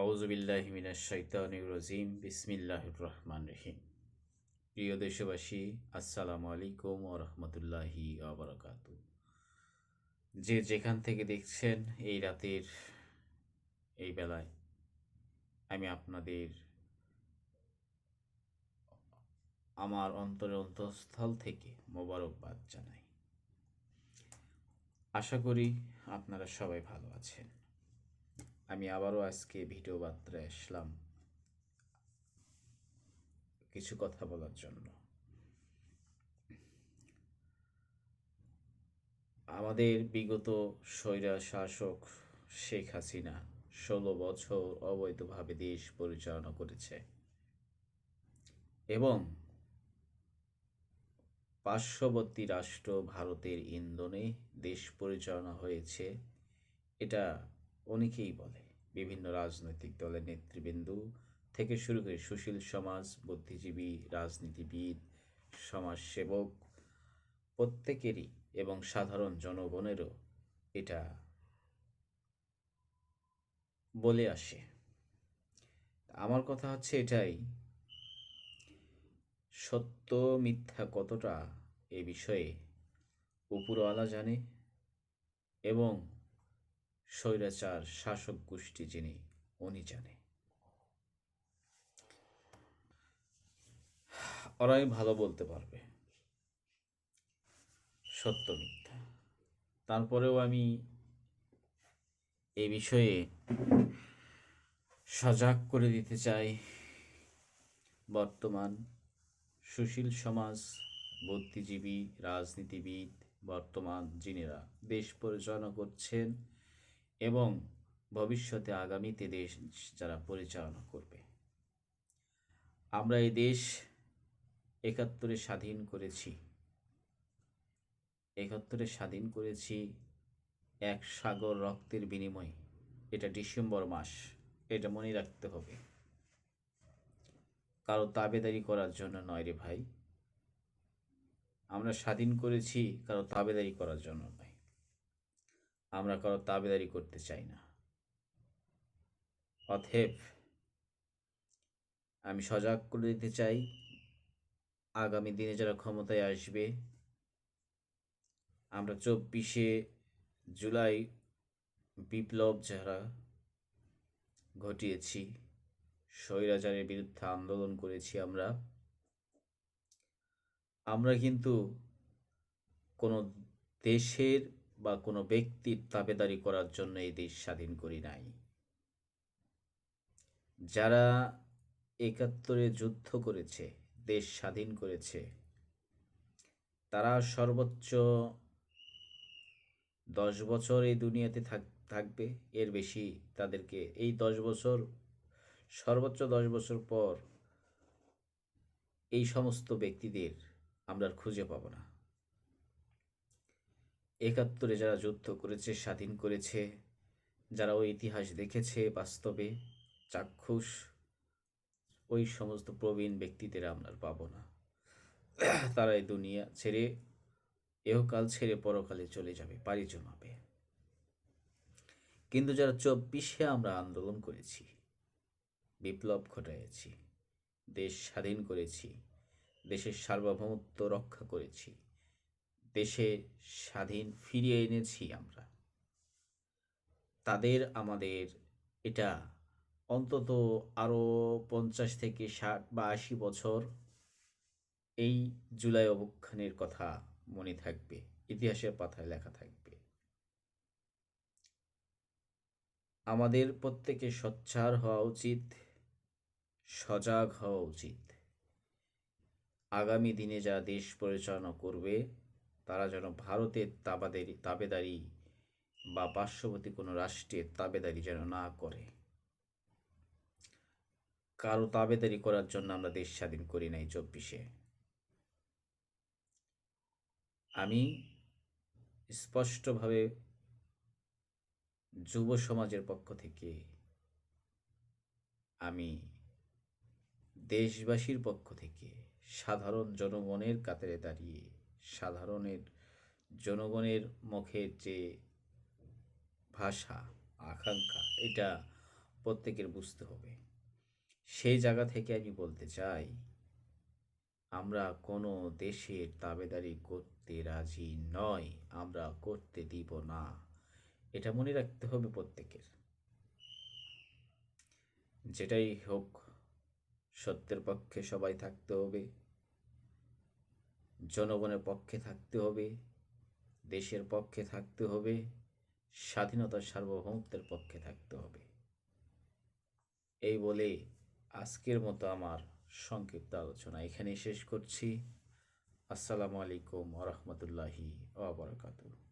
আউজবিল্লাহিমিনাশাইতানির বিসমিল্লাহির রহমান রহিম। প্রিয় দেশবাসী, আসসালামু আলাইকুম ও রহমতুল্লাহি আবরাকাত যে যেখান থেকে দেখছেন এই রাতের এই বেলায়, আমি আপনাদের আমার অন্তরের অন্তঃস্থল থেকে মোবারকবাদ জানাই। আশা করি আপনারা সবাই ভালো আছেন। আমি আবারও আজকে ভিডিও বার্তায় আসলাম কিছু কথা বলার জন্য। আমাদের বিগত স্বৈরা শাসক শেখ হাসিনা ষোলো বছর অবৈধভাবে দেশ পরিচালনা করেছে এবং পার্শ্ববর্তী রাষ্ট্র ভারতের ইন্ধনে দেশ পরিচালনা হয়েছে। এটা অনেকেই বলে, বিভিন্ন রাজনৈতিক দলের নেতৃবৃন্দ থেকে শুরু করে সুশীল সমাজ, বুদ্ধিজীবী, রাজনীতিবিদ, সমাজসেবক প্রত্যেকেরই এবং সাধারণ জনগণেরও এটা বলে আসে। আমার কথা হচ্ছে এটাই, সত্য, মিথ্যা কতটা এ বিষয়ে উপরওয়ালা জানে এবং স্বৈরাচার শাসক গোষ্ঠী যিনি, উনি জানে। ওরাই ভালো বলতে পারবে। সত্য মিথ্যা। তারপরেও আমি এই বিষয়ে সজাগ করে দিতে চাই। বর্তমান সুশীল সমাজ, বুদ্ধিজীবী, রাজনীতিবিদ, বর্তমান যিনিরা দেশ পরিচালনা করছেন এবং ভবিষ্যতে আগামীতে দেশ যারা পরিচালনা করবে। আমরা এই দেশ একাত্তরে স্বাধীন করেছি। একাত্তরে স্বাধীন করেছি এক সাগর রক্তের বিনিময়ে। এটা ডিসেম্বর মাস, এটা মনে রাখতে হবে। কারও তাবেদারি করার জন্য নয় রে ভাই। আমরা স্বাধীন করেছি, কারও তাবেদারি করার জন্য নয়। আমরা কারও তাবেদারি করতে চাই না। অথেব আমি সজাগ করে দিতে চাই, আগামী দিনে যারা ক্ষমতায় আসবে, আমরা চব্বিশে জুলাই বিপ্লব যারা ঘটিয়েছি, স্বৈরাচারের বিরুদ্ধে আন্দোলন করেছি আমরা আমরা কিন্তু কোনো দেশের বা কোনো ব্যক্তির তাবেদারি করার জন্য এই দেশ স্বাধীন করি নাই। যারা একাত্তরে যুদ্ধ করেছে, দেশ স্বাধীন করেছে, তারা সর্বোচ্চ দশ বছর এই দুনিয়াতে থাকবে, এর বেশি তাদেরকে এই দশ বছর, সর্বোচ্চ দশ বছর পর এই সমস্ত ব্যক্তিদের আমরা খুঁজে পাব না। একাত্তরে যারা যুদ্ধ করেছে, স্বাধীন করেছে যারা ওই ইতিহাস দেখেছে বাস্তবে, চাক্ষুষ, ওই সমস্ত প্রবীণ ব্যক্তিদের আমরা পাব না। তারা এই দুনিয়া ছেড়ে, এহকাল ছেড়ে পরকালে চলে যাবে, পাড়ি জমাবে। কিন্তু যারা চব্বিশে আমরা আন্দোলন করেছি, বিপ্লব ঘটাইছি দেশ স্বাধীন করেছি, দেশের সার্বভৌমত্ব রক্ষা করেছি দেশে স্বাধীন ফিরিয়ে এনেছি আমরা। তাদের আমাদের এটা অন্তত আরও পঞ্চাশ থেকে ষাট বা আশি বছর এই জুলাই অবক্ষানের কথা মনে থাকবে, ইতিহাসের পাতায় লেখা থাকবে। আমাদের প্রত্যেকে সচ্ছার হওয়া উচিত, সজাগ হওয়া উচিত। আগামী দিনে যা দেশ পরিচালনা করবে তারা যেন ভারতের তাবাদারি, তাবেদারি বা পার্শ্ববর্তী কোনো রাষ্ট্রের তাবেদারি যেন না করে। কারও তাবেদারি করার জন্য আমরা দেশ স্বাধীন করি নাই চব্বিশে। আমি স্পষ্টভাবে যুব সমাজের পক্ষ থেকে আমি দেশবাসীর পক্ষ থেকে সাধারণ জনগণের কাতারে দাঁড়িয়ে সাধারণের জনগণের মুখের যে ভাষা, আকাঙ্ক্ষা, এটা প্রত্যেকের বুঝতে হবে। সেই জায়গা থেকে আমি বলতে চাই, আমরা কোনো দেশের তাবেদারি করতে রাজি নয়, আমরা করতে দিব না। এটা মনে রাখতে হবে প্রত্যেকের। যেটাই হোক, সত্যের পক্ষে সবাই থাকতে হবে। জনগণের পক্ষে থাকতে হবে, দেশের পক্ষে থাকতে হবে, স্বাধীনতার সার্বভৌমত্বের পক্ষে থাকতে হবে। এই বলে আজকের মতো আমার সংক্ষিপ্ত আলোচনা এখানেই শেষ করছি। আসসালামু আলাইকুম ওরহমতুল্লাহি ওবরাকাতুহ